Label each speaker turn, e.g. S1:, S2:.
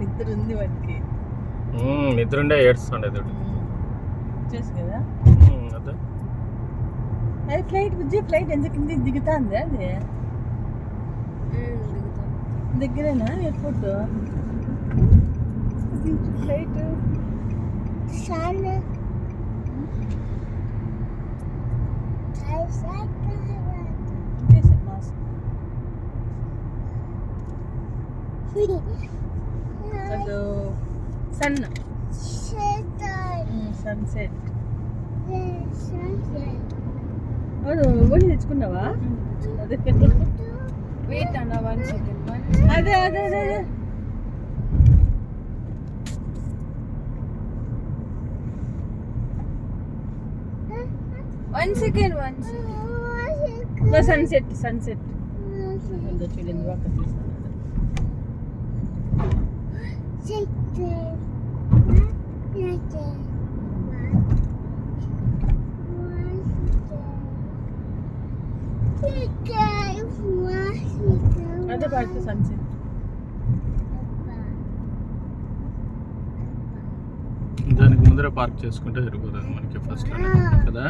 S1: నిద్ర ఉంది వాడికి.
S2: ఉమ్, నిద్రుండే ఏడుస్తుండే చూడు
S1: చేసు కదా.
S2: అదే.
S1: అది ఫ్లైట్ బుజ్జి ఫ్లైట్ ఎంత కింద దిగుతాంది అది? దగ్గరేనా ఎయిర్పోర్ట్? ఫ్లైట్. చేసా మాస్క్ ಅದು ಸಣ್ಣ సన్సెట్ అవును ఓడి తెచ్చుకున్నావా అదే
S3: వెయిట్ అన్న వన్ సెకండ్ వన్
S1: అదే అదే అదే అదే
S3: one second one second
S1: sunset sunset అదో చూడండి వాక తీస్తాను అదే
S2: దానికి ముందర పార్క్ చేసుకుంటే సరిపోతుంది. మనకి ఫస్ట్ కదా?